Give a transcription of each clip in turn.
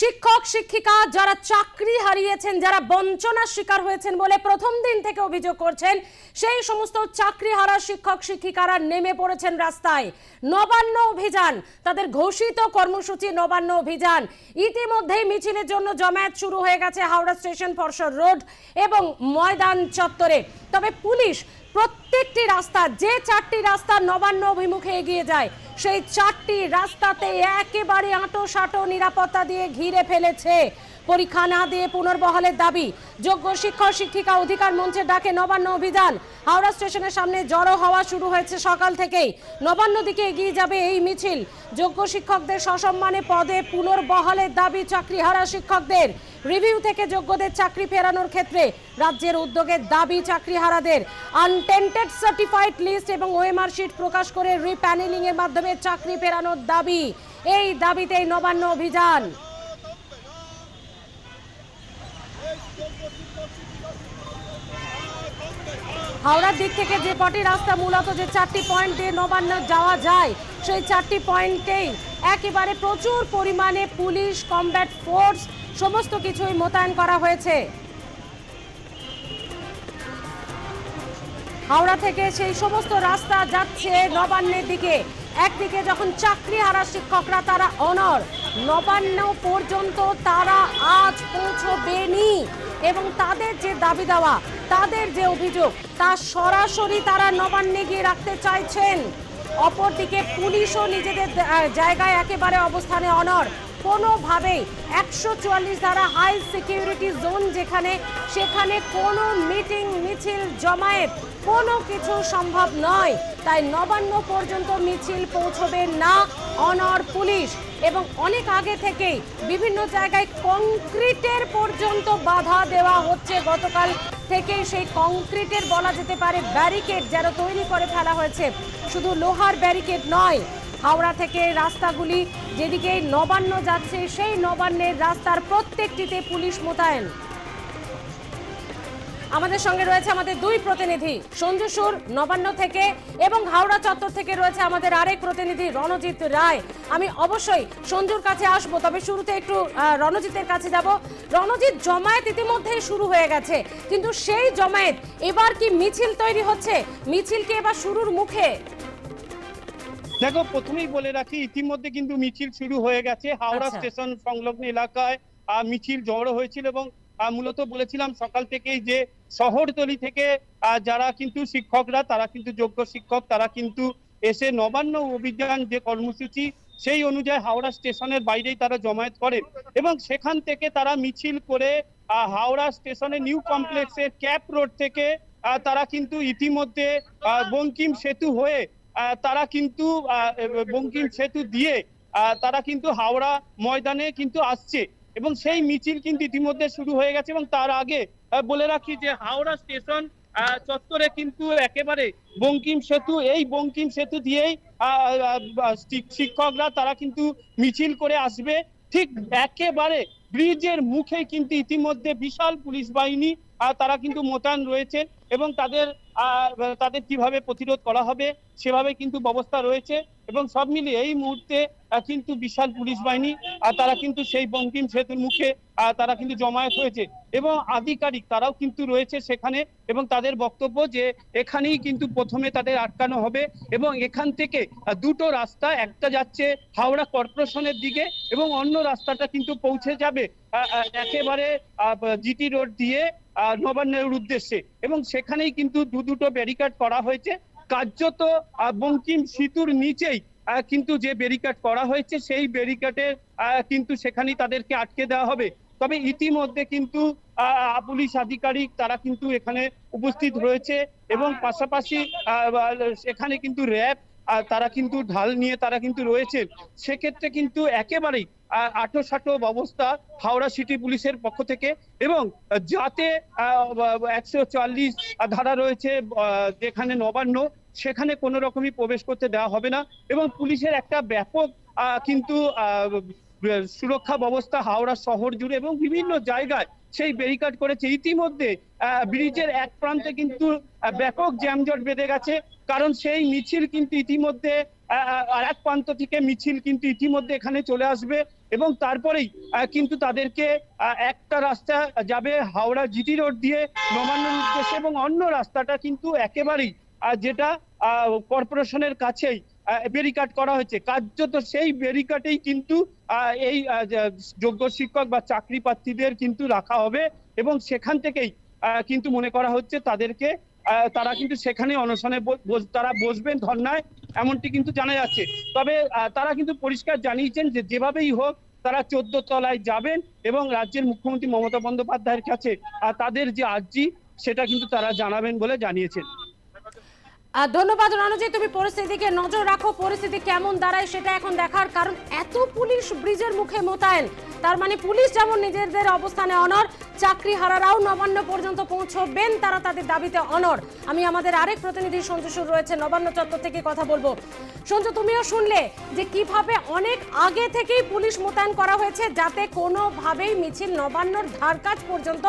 শিক্ষক, শিক্ষিকা যারা চাকরি হারিয়েছেন, যারা বঞ্চনার শিকার হয়েছেন বলে প্রথম দিন থেকে অভিযোগ করছেন, সেই সমস্ত চাকরি হারা শিক্ষক, শিক্ষিকারা নেমে পড়েছেন রাস্তায়। নবান্ন অভিযান, তাদের ঘোষিত কর্মসূচি নবান্ন অভিযান। ইতিমধ্যেই মিছিলের জন্য জমায়েত শুরু হয়ে গেছে হাওড়া স্টেশন পর্ষদ রোড এবং ময়দান চত্বরে। তবে পুলিশ প্রত্যেকটি রাস্তা, যে চারটি রাস্তা নবান্ন অভিমুখে এগিয়ে যায়, সেই চারটি রাস্তাতে একেবারে আঁটো সাঁটো নিরাপত্তা দিয়ে ঘিরে ফেলেছে পরীক্ষা না দিয়ে পুনর্বহালের দাবি। যোগ্য শিক্ষক, শিক্ষিকা, অধিকার মঞ্চের ডাকে নবান্ন অভিযান। হাওড়া স্টেশনের সামনে জড়ো হওয়া শুরু হয়েছে সকাল থেকেই। নবান্ন দিকে এগিয়ে যাবে এই মিছিল। যোগ্য শিক্ষকদের সসম্মানে পদে পুনর্বহালের দাবি চাকরিহারা শিক্ষকদের। রিভিউ থেকে যোগ্যদের চাকরি ফেরানোর ক্ষেত্রে রাজ্যের উদ্যোগের দাবি চাকরিহারাদের। আনটেন্টেড সার্টিফাইড লিস্ট এবং ওএমআর শিট প্রকাশ করে রিপ্যানেলিং এর মাধ্যমে চাকরি ফেরানোর দাবি। এই দাবিতেই নবান্ন অভিযান। হাওড়ার দিক থেকে যে কটি রাস্তা, মূলত যে চারটি পয়েন্ট দিয়ে নবান্ন যাওয়া যায়, সেই চারটি পয়েন্টেই একেবারে প্রচুর পরিমাণে পুলিশ কমব্যাট ফোর্স সমস্ত কিছুই মোতায়েন করা হয়েছে। হাওড়া থেকে সেই সমস্ত রাস্তা যাচ্ছে নবান্নের দিকে। একদিকে যখন চাকরি হারা শিক্ষকরা, তারা অনর নবান্ন পর্যন্ত তারা আজ পৌঁছবেনি এবং তাদের যে দাবি দেওয়া, তাদের যে অভিযোগ, তা সরাসরি তারা নবান্নে গিয়ে রাখতে চাইছেন। অপরদিকে পুলিশও নিজেদের জায়গায় একেবারে অবস্থানে অনর কোনোভাবেই একশো চুয়াল্লিশ ধারা হাই সিকিউরিটি জোন যেখানে, সেখানে কোনো মিটিং, মিছিল, জমায়েত কোনো কিছু সম্ভব নয়। তাই নবান্ন পর্যন্ত মিছিল পৌঁছবে না অনর পুলিশ। এবং অনেক আগে থেকেই বিভিন্ন জায়গায় কংক্রিটের পর্যন্ত বাধা দেওয়া হচ্ছে। গতকাল থেকেই সেই কংক্রিটের বলা যেতে পারে ব্যারিকেড যেন তৈরি করে ফেলা হয়েছে। শুধু লোহার ব্যারিকেড নয় হাওড়া থেকে রাস্তাগুলি যেদিকে নবান্ন যাচ্ছে, সেই নবান্নের রাস্তার প্রত্যেকটিতে পুলিশ মোতায়েন। আমাদের সঙ্গে রয়েছে আমাদের দুই প্রতিনিধি, সঞ্জু সুর, নবান্ন থেকে, এবং হাওড়া চত্বর থেকে রয়েছে আমাদের আরেক প্রতিনিধি, রণজিৎ রায়। আমি অবশ্যই সঞ্জুর কাছে আসব, তবে শুরুতে একটু রণজিতের কাছে যাব। রণজিৎ, জমায়েত ইতিমধ্যেই শুরু হয়ে গেছে, কিন্তু সেই জমায়েত এবার কি মিছিল তৈরি হচ্ছে? মিছিল কি এবার শুরুর মুখে? দেখো প্রথমেই বলে রাখি ইতিমধ্যে কিন্তু মিছিল শুরু হয়ে গেছে হাওড়া আচ্ছা। স্টেশন সংলগ্ন এলাকায় মিছিল জড়ো হয়েছিল এবং মূলত বলেছিলাম সকাল থেকেই যে শহরতলি থেকে যারা কিন্তু শিক্ষকরা তারা কিন্তু যোগ্য শিক্ষক তারা কিন্তু এসে নবান্ন অভিযান যে কর্মসূচি সেই অনুযায়ী হাওড়া স্টেশনের বাইরেই তারা জমায়েত করে এবং সেখান থেকে তারা মিছিল করে আহ, হাওড়া স্টেশনের নিউ কমপ্লেক্সের ক্যাপ রোড থেকে আহ, তারা কিন্তু ইতিমধ্যে বঙ্কিম সেতু হয়ে তারা কিন্তু বঙ্কিম সেতু দিয়ে তারা কিন্তু হাওড়া ময়দানে কিন্তু আসছে। এবং সেই মিছিল কিন্তু ইতিমধ্যে শুরু হয়ে গেছে এবং তার আগে বলে রাখি যে হাওড়া স্টেশন চত্বরে কিন্তু একেবারে বঙ্কিম সেতু, এই বঙ্কিম সেতু দিয়েই শিক্ষকরা তারা কিন্তু মিছিল করে আসবে। ঠিক একেবারে ব্রিজের মুখে কিন্তু ইতিমধ্যে বিশাল পুলিশ বাহিনী তারা কিন্তু মোতায়েন রয়েছে এবং তাদের তাদের কীভাবে প্রতিরোধ করা হবে সেভাবে কিন্তু ব্যবস্থা রয়েছে এবং সব মিলিয়ে এই মুহূর্তে কিন্তু বিশাল পুলিশ বাহিনী তারা কিন্তু সেই বঙ্কিম সেতুর মুখে তারা কিন্তু জমায়েত হয়েছে। এবং আধিকারিক তারাও কিন্তু রয়েছে সেখানে এবং তাদের বক্তব্য যে এখানেই কিন্তু প্রথমে তাদের আটকানো হবে এবং এখান থেকে দুটো রাস্তা, একটা যাচ্ছে হাওড়া কর্পোরেশনের দিকে এবং অন্য রাস্তাটা কিন্তু পৌঁছে যাবে একেবারে জিটি রোড দিয়ে নবান্নের উদ্দেশ্যে। এবং সেখানেই কিন্তু দু দুটো ব্যারিকেড করা হয়েছে। কার্যত বঙ্কিম সেতুর নিচেই কিন্তু যে ব্যারিকেড করা হয়েছে, সেই ব্যারিকেডের কিন্তু সেখানেই তাদেরকে আটকে দেওয়া হবে। তবে ইতিমধ্যে কিন্তু পুলিশ আধিকারিক তারা কিন্তু এখানে উপস্থিত রয়েছে এবং পাশাপাশি সেখানে কিন্তু র্যাব তারা কিন্তু ঢাল নিয়ে তারা কিন্তু রয়েছেন সেক্ষেত্রে কিন্তু একেবারেই আটো সাটো ব্যবস্থা হাওড়া সিটি পুলিশের পক্ষ থেকে এবং যাতে একশো চুয়াল্লিশ ধারা রয়েছে যেখানে নবান্ন, সেখানে কোনো রকমই প্রবেশ করতে দেওয়া হবে না এবং পুলিশের একটা ব্যাপক কিন্তু সুরক্ষা ব্যবস্থা হাওড়া শহর জুড়ে এবং বিভিন্ন জায়গায় সেই ব্যারিকেড করেছে। ইতিমধ্যে ব্রিজের এক প্রান্তে কিন্তু ব্যাপক জ্যামজট বেঁধে গেছে। কারণ সেই মিছিল কিন্তু ইতিমধ্যে আর এক প্রান্ত থেকে মিছিল কিন্তু ইতিমধ্যে এখানে চলে আসবে এবং তারপরেই কিন্তু তাদেরকে একটা রাস্তা যাবে হাওড়া জিটি রোড দিয়ে নবান্নের উদ্দেশ্যে এবং অন্য রাস্তাটা কিন্তু একেবারেই যেটা কর্পোরেশনের কাছেই ব্যারিকাড করা হয়েছে। কার্যত সেই ব্যারিকাটেই কিন্তু এই যোগ্য শিক্ষক বা চাকরি প্রার্থীদের কিন্তু রাখা হবে এবং সেখান থেকেই কিন্তু মনে করা হচ্ছে তাদেরকে তারা কিন্তু সেখানে অনশনে তারা বসবেন ধর্নায়, এমনটি কিন্তু জানা যাচ্ছে। তবে তারা কিন্তু পরিষ্কার জানিয়েছেন যে যেভাবেই হোক, তারা চোদ্দ তলায় যাবেন এবং রাজ্যের মুখ্যমন্ত্রী মমতা বন্দ্যোপাধ্যায়ের কাছে তাদের যে আর্জি, সেটা কিন্তু তারা জানাবেন বলে জানিয়েছেন। ধন্যবাদ রণজিৎ, তুমি পরিস্থিতিকে নজর রাখো, পরিস্থিতি কেমন দাঁড়ায় সেটা এখন দেখার কারণ এত পুলিশ ব্রিজের মুখে মোতায়েন। তার মানে পুলিশ যেমন নিজেদের অবস্থানে অনর, চাকরি হারারাও নবান্ন পর্যন্ত পৌঁছবেন, তারা তাদের দাবিতে অনর। আমি আমাদের আরেক প্রতিনিধি সঞ্জু রয়েছে, নবান্ন চত্বর থেকে কথা বলব। সঞ্জু, তুমিও শুনলে যে কীভাবে অনেক আগে থেকেই পুলিশ মোতায়েন করা হয়েছে যাতে কোনোভাবেই মিছিল নবান্নর ধারকাজ পর্যন্ত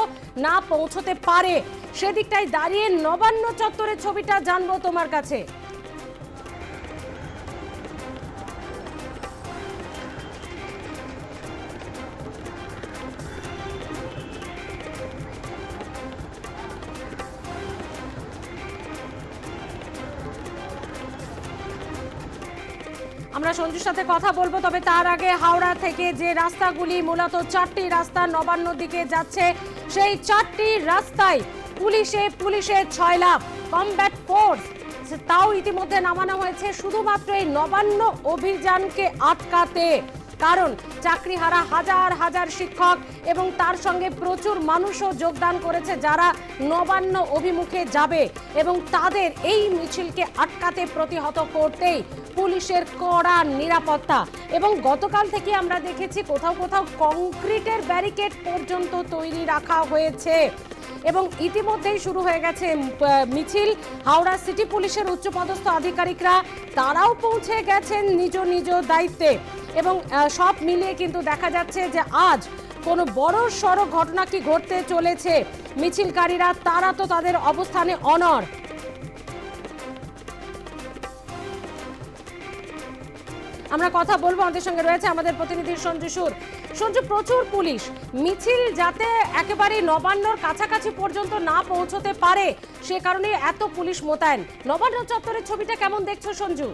না পৌঁছতে পারে। সেদিকটাই দাঁড়িয়ে নবান্ন চত্বরের ছবিটা জানব তোমার কাছে। আমরা সঞ্জুর সাথে কথা বলব, তবে তার আগে হাওড়া থেকে যে রাস্তাগুলি মূলত চারটি রাস্তা নবান্ন দিকে যাচ্ছে, সেই চারটি রাস্তায় পুলিশে পুলিশে ছয় লাভ কমব্যাট ফোর্স তাও ইতিমধ্যে নামানো হয়েছে। শুধুমাত্র এই নবান্ন অভিযানকে আটকাতে কারণ চাকরিহারা হাজার হাজার শিক্ষক এবং তার সঙ্গে প্রচুর মানুষও যোগদান করেছে যারা নবান্ন অভিমুখে যাবে এবং তাদের এই মিছিলকে আটকাতে প্রতিহত করতেই পুলিশের কড়া নিরাপত্তা। এবং গতকাল থেকে আমরা দেখেছি কোথাও কোথাও কংক্রিটের ব্যারিকেড পর্যন্ত তৈরি রাখা হয়েছে। এবং ইতিমধ্যেই শুরু হয়ে গেছে মিছিল। হাওড়া সিটি পুলিশের উচ্চপদস্থ আধিকারিকরা, তারাও পৌঁছে গেছেন নিজ নিজ দায়িত্বে। এবং সব মিলিয়ে কিন্তু দেখা যাচ্ছে যে আজ কোনো বড় সড়ো ঘটনা কি ঘটতে চলেছে। মিছিলকারীরা, তারা তো তাদের অবস্থানে অনর আমরা কথা বলব আমাদের সঙ্গে রয়েছে আমাদের প্রতিনিধি সঞ্জু সুর। সঞ্জু, প্রচুর পুলিশ। মিছিল যাতে একেবারে নবান্নর কাছাকাছি পর্যন্ত না পৌঁছতে পারে, সে কারণে এত পুলিশ মোতায়েন। নবান্ন চত্বরের ছবিটা কেমন দেখছ সঞ্জু?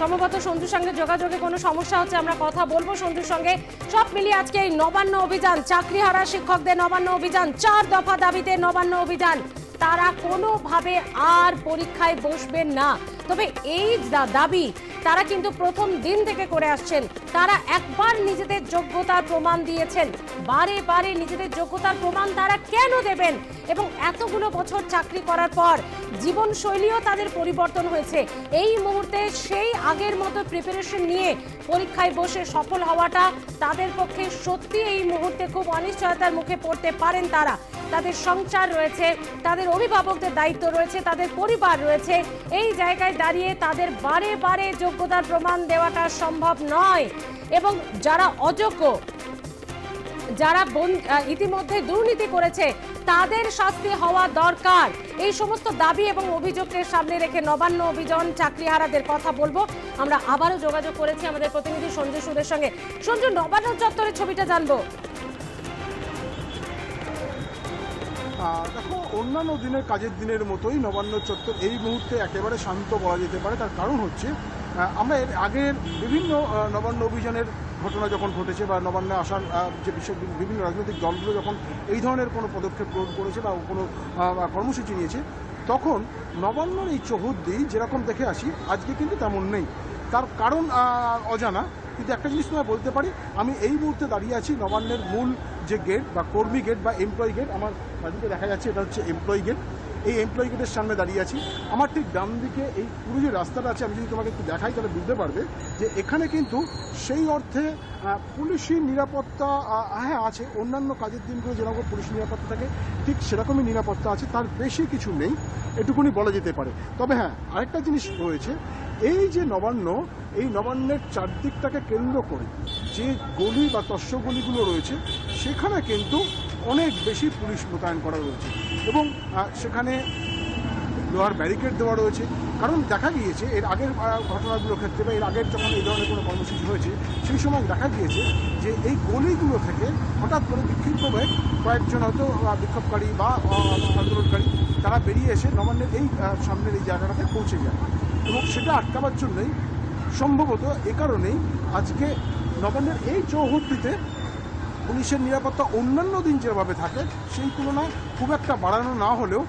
সম্ভবত সন্ধুর সঙ্গে যোগাযোগে কোনো সমস্যা হচ্ছে, আমরা কথা বলব সন্ধুর সঙ্গে। সব মিলিয়ে আজকে এই নবান্ন অভিযান চাকরি হারা শিক্ষকদের নবান্ন অভিযান, চার দফা দাবিতে নবান্ন অভিযান, তারা কোনোভাবে আর পরীক্ষায় বসবেন না। তবে এই দাবি তারা কিন্তু প্রথম দিন থেকে করে আসছেন। তারা একবার নিজেদের যোগ্যতার প্রমাণ দিয়েছেন। বারে বারে নিজেদের যোগ্যতার প্রমাণ তারা কেন দেবেন? এবং এতগুলো বছর চাকরি করার পর জীবনশৈলীও তাদের পরিবর্তন হয়েছে। এই মুহূর্তে সেই আগের মতো প্রিপারেশন নিয়ে পরীক্ষায় বসে সফল হওয়াটা তাদের পক্ষে সত্যি এই মুহূর্তে খুব অনিশ্চয়তার মুখে পড়তে পারেন তারা। তাদের সংসার রয়েছে, তাদের অভিভাবকদের দায়িত্ব রয়েছে, তাদের পরিবার রয়েছে। এই জায়গায় দাঁড়িয়ে তাদের বারে বারে যোগ্যতার প্রমাণ দেওয়াটা সম্ভব নয়। এবং যারা অযোগ্য, যারা ইতিমধ্যে দুর্নীতি করেছে, তাদের শাস্তি হওয়া দরকার। এই সমস্ত দাবি এবং অভিযোগকে সামনে রেখে নবান্ন অভিযান চাকরিহারাদের কথা বলব। আমরা আবারও যোগাযোগ করেছি আমাদের প্রতিনিধি সঞ্জু সুদের সঙ্গে। সঞ্জু নবান্ন চত্বরের ছবিটা জানব। দেখো, অন্যান্য দিনের কাজের দিনের মতোই নবান্ন চত্বর এই মুহূর্তে একেবারে শান্ত বলা যেতে পারে। তার কারণ হচ্ছে আমরা আগের বিভিন্ন নবান্ন অভিযানের ঘটনা যখন ঘটেছে বা নবান্নে আসার যে বিষয়, বিভিন্ন রাজনৈতিক দলগুলো যখন এই ধরনের কোনো পদক্ষেপ গ্রহণ করেছে বা কোনো কর্মসূচি নিয়েছে, তখন নবান্নর এই চৌহদ্দি যেরকম দেখে আসি, আজকে কিন্তু তেমন নেই। তার কারণ অজানা, কিন্তু একটা জিনিস তোমায় বলতে পারি, আমি এই মুহূর্তে দাঁড়িয়ে আছি নবান্নের মূল যে গেট বা কর্মী গেট বা এমপ্লয়ি গেট আমার বাড়িতে দেখা যাচ্ছে, এটা হচ্ছে এমপ্লয়ি গেট এই এমপ্লয়ি গেটের সামনে দাঁড়িয়ে আছি। আমার ঠিক ডান দিকে এই পুরো যে রাস্তাটা আছে, আমি যদি তোমাকে একটু দেখাই, তাহলে বুঝতে পারবে যে এখানে কিন্তু সেই অর্থে পুলিশি নিরাপত্তা হ্যাঁ আছে। অন্যান্য কাজের দিনগুলো যেরকম পুলিশ নিরাপত্তা থাকে, ঠিক সেরকমই নিরাপত্তা আছে। তার বেশি কিছু নেই। এটুকুনি বলা যেতে পারে। তবে হ্যাঁ আরেকটা জিনিস রয়েছে। এই যে নবান্ন, এই নবান্নের চারদিকটাকে কেন্দ্র করে যে গলি বা তস্যগলিগুলো রয়েছে, সেখানে কিন্তু অনেক বেশি পুলিশ মোতায়েন করা রয়েছে। এবং সেখানে লোহার ব্যারিকেড দেওয়া রয়েছে। কারণ দেখা গিয়েছে, এর আগের ঘটনাগুলোর ক্ষেত্রে বা এর আগের যখন এই ধরনের কোনো কর্মসূচি হয়েছে, সেই সময় দেখা গিয়েছে যে এই গলিগুলো থেকে হঠাৎ করে বিক্ষিপ্ত হয়ে কয়েকজন হয়তো বিক্ষোভকারী বা আন্দোলনকারী তারা বেরিয়ে এসে নবান্নের এই সামনের এই জায়গাটাতে পৌঁছে যায়। এবং সেটা আটকাবার জন্যই সম্ভবত এ কারণেই আজকে নবান্নের এই চৌহদ্দিতে পুলিশের নিরাপত্তা অন্যান্য দিন যেভাবে থাকে, সেই তুলনায় খুব একটা বাড়ানো না হলেও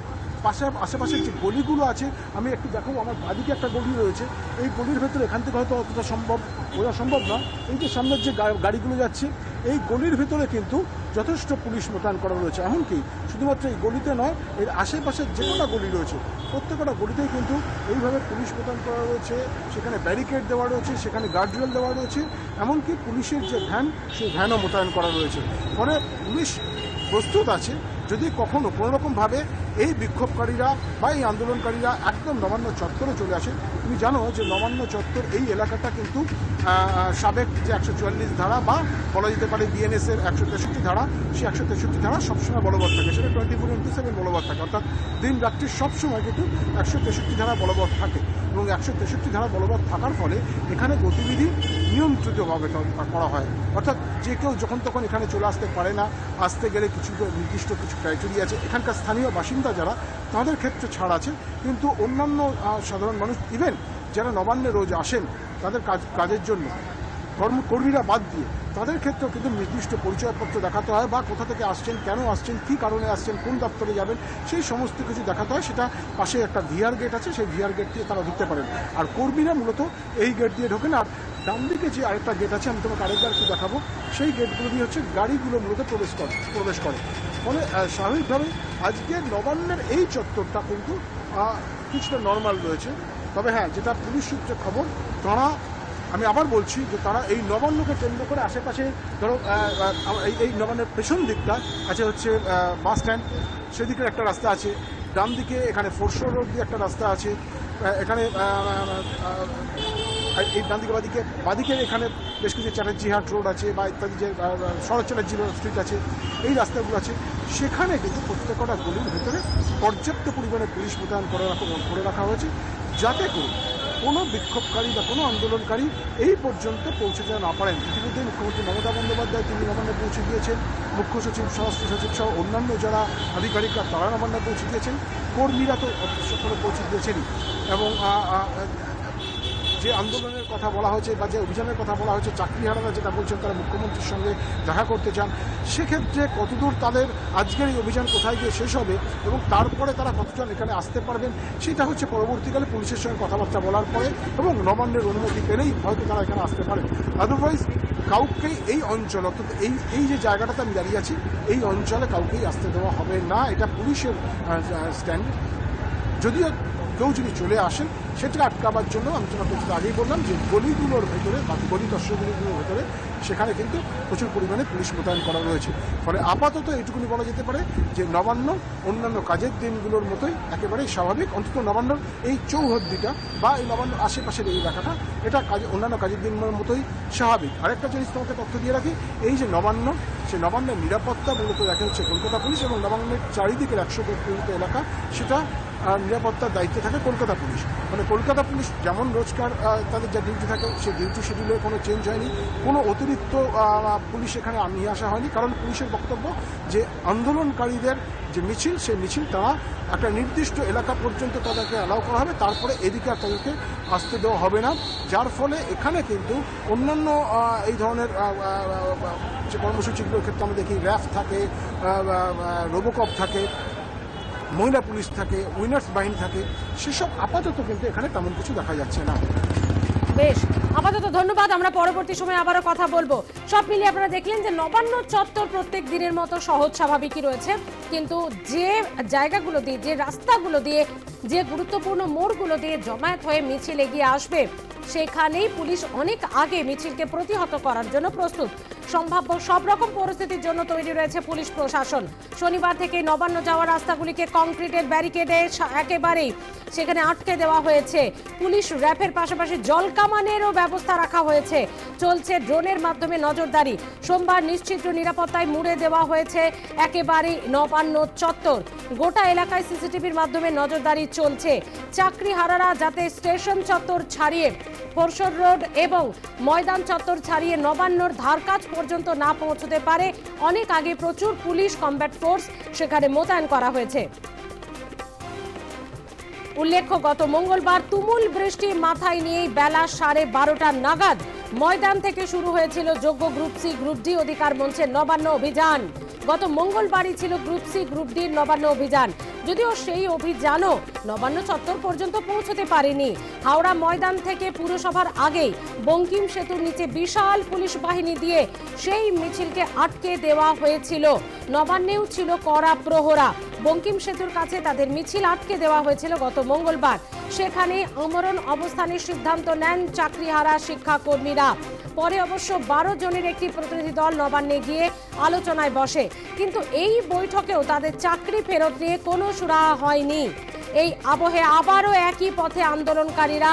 পাশে আশেপাশের যে গলিগুলো আছে, আমি একটু দেখো, আমার বাদিকে একটা গলি রয়েছে। এই গলির ভেতরে এখান থেকে হয়তো অতটা সম্ভব বোঝা সম্ভব না। এই যে সামনের যে গাড়িগুলো যাচ্ছে এই গলির ভিতরে কিন্তু যথেষ্ট পুলিশ মোতায়েন করা রয়েছে। এমনকি শুধুমাত্র এই গলিতে নয়, এর আশেপাশের যে কটা গলি রয়েছে, প্রত্যেকটা গলিতেই কিন্তু এইভাবে পুলিশ মোতায়েন করা রয়েছে। সেখানে ব্যারিকেড দেওয়া রয়েছে, সেখানে গার্ডরেল দেওয়া রয়েছে, এমনকি পুলিশের যে ভ্যান, সেই ভ্যানও মোতায়েন করা রয়েছে। ফলে পুলিশ প্রস্তুত আছে যদি কখনো কোনোরকমভাবে এই বিক্ষোভকারীরা বা এই আন্দোলনকারীরা একদম নবান্ন চত্বরে চলে আসে, তুমি জানো যে নবান্ন চত্বর এই এলাকাটা কিন্তু সাবেক যে একশো চুয়াল্লিশ ধারা বা বলা যেতে পারে বিএনএস এর একশো তেষট্টি ধারা, সেই একশো তেষট্টি ধারা সবসময় বলবৎ থাকে। সেটা টোয়েন্টি ফোর ইন্টু সেভেন বলবৎ থাকে। অর্থাৎ দিন রাত্রি সবসময় কিন্তু একশো তেষট্টি ধারা বলবৎ থাকে এবং একশো তেষট্টি ধারা বলবৎ থাকার ফলে এখানে গতিবিধি নিয়ন্ত্রিতভাবে করা হয়। অর্থাৎ যে কেউ যখন তখন এখানে চলে আসতে পারে না। আসতে গেলে কিছু নির্দিষ্ট কিছু ক্রাইটেরিয়া আছে। এখানকার স্থানীয় বাসিন্দা যারা, তাদের ক্ষেত্রে ছাড় আছে। কিন্তু অন্যান্য সাধারণ মানুষ ইভেন যারা নবান্নে রোজ আসেন, তাদের কাজ, কাজের জন্য। কর্ম কর্মীরা বাদ দিয়ে তাদের ক্ষেত্রেও কিন্তু নির্দিষ্ট পরিচয়পত্র দেখাতে হয় বা কোথা থেকে আসছেন, কেন আসছেন, কী কারণে আসছেন, কোন দপ্তরে যাবেন, সেই সমস্ত কিছু দেখাতে হয়। সেটা পাশে একটা ভিআর গেট আছে, সেই ভিআর গেট দিয়ে তারা ঢুকতে পারেন। আর কর্মীরা মূলত এই গেট দিয়ে ঢোকেন। আর ডান দিকে যে আরেকটা গেট আছে, আমি তোমাকে আরেকবার একটু দেখাবো। সেই গেটগুলো দিয়ে হচ্ছে গাড়িগুলো মূলত প্রবেশ করে প্রবেশ করে। ফলে স্বাভাবিকভাবে আজকে নবান্নের এই চত্বরটা কিন্তু কিছুটা নর্মাল রয়েছে। তবে হ্যাঁ যেটা পুলিশ সূত্রে খবর, তারা আমি আবার বলছি যে তারা এই নবান্নকে কেন্দ্র করে আশেপাশে ধরো এই নবান্নের পেছন দিকটা আছে হচ্ছে বাস স্ট্যান্ড। সেদিকের একটা রাস্তা আছে, ডান দিকে এখানে ফোরশো রোড দিয়ে একটা রাস্তা আছে এখানে এই ডান দিকে বাদিকে বাদিকের এখানে বেশ কিছু চ্যাটার্জি হাট রোড আছে বা ইত্যাদি যে শরৎ চ্যাটার্জি স্ট্রিট আছে, এই রাস্তাগুলো আছে। সেখানে কিন্তু প্রত্যেকটা গলির ভেতরে পর্যাপ্ত পরিমাণে পুলিশ মোতায়েন করে রাখা করে রাখা হয়েছে, যাতে করে কোনো বিক্ষোভকারী বা কোনো আন্দোলনকারী এই পর্যন্ত পৌঁছে যেতে না পারেন। ইতিমধ্যে মুখ্যমন্ত্রী মমতা বন্দ্যোপাধ্যায় তিনি নবান্নে পৌঁছে গিয়েছেন। মুখ্য সচিব, স্বরাষ্ট্র সচিব সহ অন্যান্য যারা আধিকারিকরা তারা নবান্নে পৌঁছে গিয়েছেন। কর্মীরা তো সকলে পৌঁছে গিয়েছেন এবং যে আন্দোলনের কথা বলা হয়েছে বা যে অভিযানের কথা বলা হয়েছে, চাকরিহারারা যেটা বলছেন, তারা মুখ্যমন্ত্রীর সঙ্গে দেখা করতে চান। সেক্ষেত্রে কতদূর তাদের আজকের এই অভিযান কোথায় গিয়ে শেষ হবে এবং তারপরে তারা কতজন এখানে আসতে পারবেন, সেটা হচ্ছে পরবর্তীকালে পুলিশের সঙ্গে কথাবার্তা বলার পরে এবং নবান্নের অনুমতি পেলেই হয়তো তারা এখানে আসতে পারে। আদারওয়াইজ কাউকেই এই অঞ্চল, অর্থাৎ এই এই যে জায়গাটাতে আমি দাঁড়িয়ে আছি, এই অঞ্চলে কাউকেই আসতে দেওয়া হবে না। এটা পুলিশের স্ট্যান্ড যদিও কেউ যদি চলে আসেন, সেটাকে আটকাবার জন্য আমি তোমাকে একটু আগেই বললাম যে গলিগুলোর ভেতরে বা গলি দর্শকগুলিগুলোর ভেতরে সেখানে কিন্তু প্রচুর পরিমাণে পুলিশ মোতায়েন করা রয়েছে। ফলে আপাতত এটুকুনি বলা যেতে পারে যে নবান্ন অন্যান্য কাজের দিনগুলোর মতোই একেবারেই স্বাভাবিক। অন্তত নবান্নর এই চৌহদ্দিটা বা এই নবান্ন আশেপাশের এই এলাকাটা, এটা কাজে অন্যান্য কাজের দিনগুলোর মতোই স্বাভাবিক। আরেকটা জিনিস তোমাকে তথ্য দিয়ে রাখি, এই যে নবান্ন, সে নবান্নের নিরাপত্তা মূলত দেখা হচ্ছে কলকাতা পুলিশ এবং নবান্নের চারিদিকের একশো কিলোমিটার এলাকা, সেটা নিরাপত্তার দায়িত্বে থাকে কলকাতা পুলিশ। মানে কলকাতা পুলিশ যেমন রোজকার তাদের যা ডিউটি থাকে, সেই ডিউটি শিডিউলে কোনো চেঞ্জ হয়নি। কোনো অতিরিক্ত পুলিশ এখানে নিয়ে আসা হয়নি। কারণ পুলিশের বক্তব্য যে আন্দোলনকারীদের যে মিছিল, সেই মিছিল তারা একটা নির্দিষ্ট এলাকা পর্যন্ত তাদেরকে অ্যালাউ করা হবে। তারপরে এদিকে আর তাদেরকে আসতে দেওয়া হবে না। যার ফলে এখানে কিন্তু অন্যান্য এই ধরনের যে কর্মসূচিগুলোর ক্ষেত্রে আমরা দেখি, র্যাফ থাকে রোবোকপ থাকে মহিলা পুলিশ থাকে উইনার্স বাহিনী থাকে, সেসব আপাতত কিন্তু এখানে তেমন কিছু দেখা যাচ্ছে না। বেশ, আপাতত ধন্যবাদ, আমরা পরবর্তী সময় আবারও কথা বলব। সব মিলিয়ে আপনারা দেখলেন যে নবান্ন চত্বর প্রত্যেক দিনের মতো সহজ স্বাভাবিকই রয়েছে। কিন্তু যে জায়গাগুলো দিয়ে, যে রাস্তাগুলো দিয়ে, যে গুরুত্বপূর্ণ মোড়গুলো দিয়ে জমায়েত হয়ে মিছিল এগিয়ে আসবে সেখানেই পুলিশ অনেক আগে মিছিলকে প্রতিহত করার জন্য প্রস্তুত। সম্ভাব্য সব রকম পরিস্থিতির জন্য তৈরি রয়েছে পুলিশ প্রশাসন। শনিবার থেকে নবান্ন যাওয়ার রাস্তাগুলিকে কংক্রিটের ব্যারিকেডে একেবারেই সেখানে আটকে দেওয়া হয়েছে। পুলিশ র্যাফের পাশাপাশি জলকামানেরও ব্যবস্থা রাখা হয়েছে। চলছে ড্রোনের মাধ্যমে নজরদারি। সোমবার নিশ্চিত নিরাপত্তায় মুড়ে দেওয়া হয়েছে একেবারেই নবান্ন চত্বর। গোটা এলাকায় সিসিটিভির মাধ্যমে নজরদারি চলছে। চাকরিহারারা যাতে স্টেশন চত্বর ছাড়িয়ে পরশর রোড এবং ময়দান চত্বর ছাড়িয়ে নবান্নর ধারকাজ পর্যন্ত না পৌঁছতে পারে। অনেক আগে প্রচুর পুলিশ কমব্যাট ফোর্স সেখানে মোতায়েন করা হয়েছে। উল্লেখ্য, গত মঙ্গলবার তুমুল বৃষ্টি মাথায় নিয়েই বেলা সাড়ে বারোটা নাগাদ ময়দান থেকে শুরু হয়েছিল যোগ্য গ্রুপ সি গ্রুপ ডি অধিকার মঞ্চের নবান্ন অভিযান। গত মঙ্গলবারই ছিল গ্রুপ সি, গ্রুপ ডির নবান্ন অভিযান। যদিও সেই অভিযানও নবান্ন চত্বর পর্যন্ত পৌঁছতে পারেনি। হাওড়া ময়দান থেকে পুরসভার আগেই বঙ্কিম সেতুর নিচে বিশাল পুলিশ বাহিনী দিয়ে সেই মিছিলকে আটকে দেওয়া হয়েছিল। নবান্নেও ছিল কড়া প্রহরা। বঙ্কিম সেতুর কাছে তাদের মিছিল আটকে দেওয়া হয়েছিল গত মঙ্গলবার। সেখানে আমরণ অবস্থানের সিদ্ধান্ত নেন চাকরিহারা শিক্ষাকর্মীরা। পরে অবশ্য বারো জনের একটি প্রতিনিধি দল নবান্নে গিয়ে আলোচনায় বসে। কিন্তু এই বৈঠকেও তাদের চাকরি ফেরত নিয়ে কোনো সুরাহা হয়নি। এই আবহে আবারও একই পথে আন্দোলনকারীরা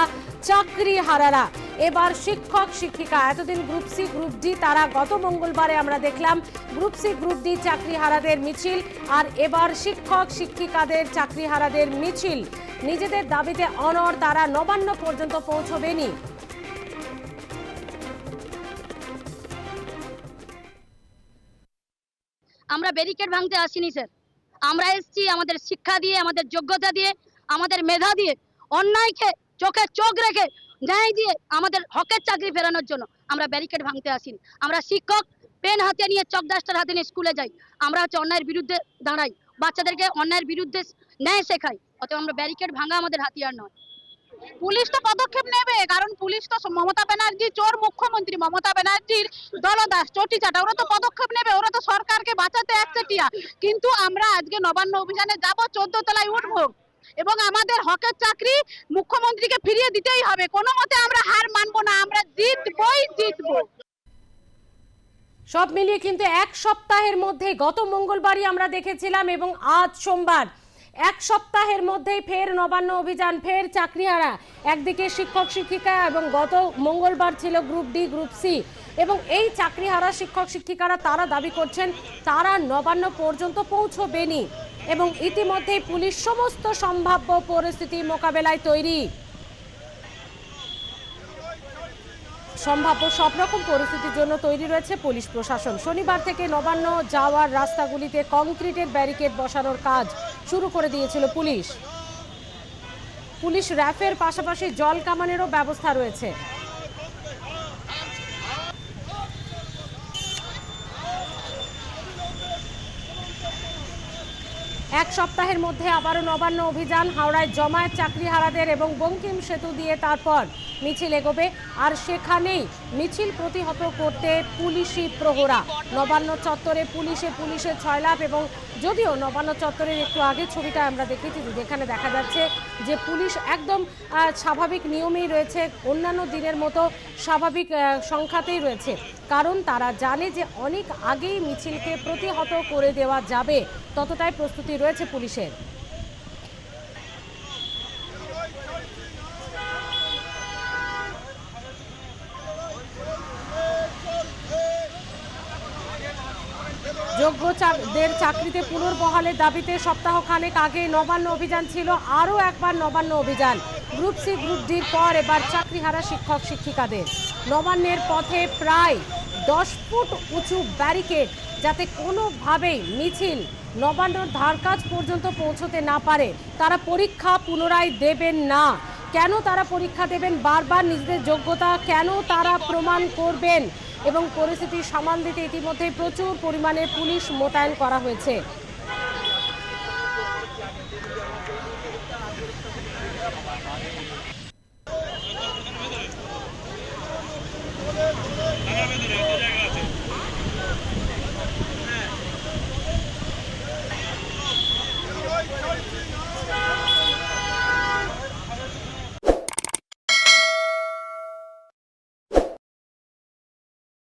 চাকরি হারারা। এবার শিক্ষক, শিক্ষিকা, এতদিন গ্রুপ সি, গ্রুপ ডি, তারা গত মঙ্গলবারে আমরা দেখলাম গ্রুপ সি, গ্রুপ ডি চাকরি হারাদের মিছিল আর এবার শিক্ষক, শিক্ষিকাদের চাকরি হারাদের মিছিল। নিজেদের দাবিতে অনর তারা নবান্ন পর্যন্ত পৌঁছবেনি। আমরা ব্যারিকেড ভাঙতে আসিনি স্যার আমরা এসেছি আমাদের শিক্ষা দিয়ে, আমাদের যোগ্যতা দিয়ে, আমাদের মেধা দিয়ে, অন্যায়কে চোখে চোখ রেখে ন্যায় দিয়ে আমাদের হকের চাকরি ফেরানোর জন্য আমরা ব্যারিকেড ভাঙতে আসিনি। আমরা শিক্ষক পেন হাতে নিয়ে চক ডাস্টার হাতে নিয়ে স্কুলে যাই। আমরা হচ্ছে অন্যায়ের বিরুদ্ধে দাঁড়াই। বাচ্চাদেরকে অন্যায়ের বিরুদ্ধে ন্যায় শেখাই। অতএব আমরা ব্যারিকেড ভাঙা আমাদের হাতিয়ার নয়। পুলিশ তো পদক্ষেপ নেবে, কারণ পুলিশ তো মমতা ব্যানার্জি চোর মুখ্যমন্ত্রী, মমতা ব্যানার্জির দলদাস চটি চাটা ওরা তো পদক্ষেপ নেবে, ওরা তো সরকারকে বাঁচাতে একচেটিয়া। কিন্তু আমরা আজকে নবান্ন অভিযানে যাব, চোদ্দ তলায় উঠবো। এবং আমাদের হকের চাকরি মুখ্যমন্ত্রীকে ফিরিয়ে দিতেই হবে। কোনো মতে আমরা হার মানবো না, আমরা জিতবই জিতবো। সব মিলিয়ে কিন্তু এক সপ্তাহের মধ্যে গত মঙ্গলবারই আমরা দেখেছিলাম এবং আজ সোমবার এক সপ্তাহের মধ্যেই ফের নবান্ন অভিযান, ফের চাকরিহারা। একদিকে শিক্ষক, শিক্ষিকা এবং গত মঙ্গলবার ছিল গ্রুপ ডি, গ্রুপ সি। এবং এই চাকরিহারা শিক্ষক, শিক্ষিকারা তারা দাবি করছেন, তারা নবান্ন পর্যন্ত পৌঁছবেনি। এবং ইতিমধ্যেই পুলিশ সমস্ত সম্ভাব্য পরিস্থিতি মোকাবেলায় তৈরি। সম্ভাব্য সব রকম পরিস্থিতির জন্য তৈরি রয়েছে পুলিশ প্রশাসন। শনিবার থেকে নবান্ন যাওয়ার রাস্তাগুলিতে কংক্রিটের ব্যারিকেড বসানোর কাজ শুরু করে দিয়েছিল পুলিশ। পুলিশ র্যাফের পাশাপাশি জল কামানেরও ব্যবস্থা রয়েছে। এক সপ্তাহের মধ্যে আবারও নবান্ন অভিযান, হাওড়ায় জমায়েত চাকরিহারাদের এবং বঙ্কিম সেতু দিয়ে তারপর মিছিল এগোবে, আর সেখানেই মিছিল প্রতিহত করতে পুলিশি প্রহরা। নবান্ন চত্বরে পুলিশে পুলিশের ছয়লাভ এবং যদিও নবান্ন চত্বরের একটু আগে ছবিটা আমরা দেখেছি যেখানে দেখা যাচ্ছে যে পুলিশ একদম স্বাভাবিক নিয়মেই রয়েছে, অন্যান্য দিনের মতো স্বাভাবিক সংখ্যাতেই রয়েছে। কারণ তারা জানে যে অনেক আগেই মিছিলকে প্রতিহত করে দেওয়া যাবে, ততটাই প্রস্তুতি রয়েছে পুলিশের। যোগ্য চাকদের চাকরিতে পুনর্বহালের দাবিতে সপ্তাহ খানেক আগে নবান্ন অভিযান ছিল, আরও একবার নবান্ন অভিযান। গ্রুপ সি, গ্রুপ ডির পর এবার চাকরিহারা শিক্ষক, শিক্ষিকাদের। নবান্নের পথে প্রায় দশ ফুট উঁচু ব্যারিকেড যাতে কোনোভাবেই মিছিল নবান্নর ধারকাজ পর্যন্ত পৌঁছতে না পারে, তারা পরীক্ষা পুনরায় দেবেন না। কেন তারা পরীক্ষা দেবেন? বারবার নিজেদের যোগ্যতা, কেন তারা প্রমাণ করবেন? এবং পরিস্থিতি সামাল দিতে ইতিমধ্যে প্রচুর পরিমাণে পুলিশ মোতায়েন করা হয়েছে।